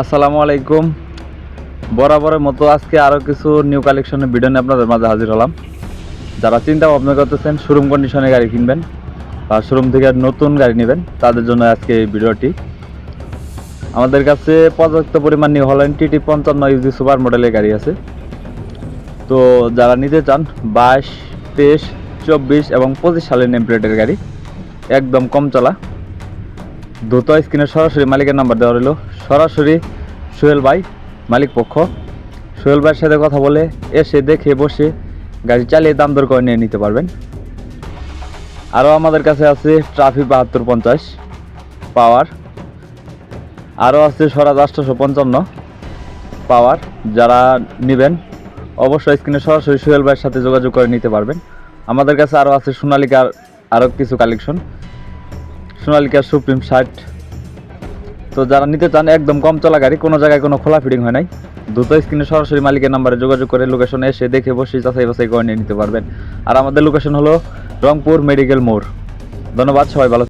আসসালামু আলাইকুম। বরাবরের মতো আজকে আরও কিছু নিউ কালেকশনের ভিডিও নিয়ে আপনাদের মাঝে হাজির হলাম। যারা চিন্তা ভাবনা করতেছেন শোরুম কন্ডিশনে গাড়ি কিনবেন বা শোরুম থেকে নতুন গাড়ি নেবেন, তাদের জন্য আজকে এই ভিডিওটি আমাদের কাছে পর্যাপ্ত পরিমাণ নিউ হল্যান্ড টিটি পঞ্চান্ন ইউজি সুপার মডেলের গাড়ি আছে। তো যারা নিতে চান, বাইশ, তেইশ, চব্বিশ এবং পঁচিশ সালের নেম প্লেটের গাড়ি, একদম কম চলা। দ্রুত স্ক্রিনে সরাসরি মালিকের নাম্বার দেওয়া রইল। সরাসরি সোহেল ভাই, মালিক পক্ষ। সোহেল ভাইয়ের সাথে কথা বলে এসে দেখে বসে গাড়ি চালিয়ে দাম দর করে নিয়ে নিতে পারবেন। আরও আমাদের কাছে আছে ট্রাফিক বাহাত্তর পঞ্চাশ পাওয়ার। আরও আছে স্বরাজ আটশোশো পঞ্চান্ন পাওয়ার। যারা নেবেন, অবশ্যই স্ক্রিনে সরাসরি সোহেল ভাইয়ের সাথে যোগাযোগ করে নিতে পারবেন। আমাদের কাছে আরও আছে সোনালিকার আরও কিছু কালেকশন সোনালিকার সুপ্রিম শার্ট তো যারা নিতে চান, একদম কম চলা গাড়ি, কোনো জায়গায় কোনো খোলা ফিটিং হয় নাই। দ্রুত স্ক্রিনে সরাসরি মালিকের নাম্বারে যোগাযোগ করে লোকেশনে এসে দেখে বসে যাচাই বাছাই করে নিয়ে নিতে পারবেন। আর আমাদের লোকেশন হলো রংপুর মেডিকেল মোড়। ধন্যবাদ, সবাই ভালো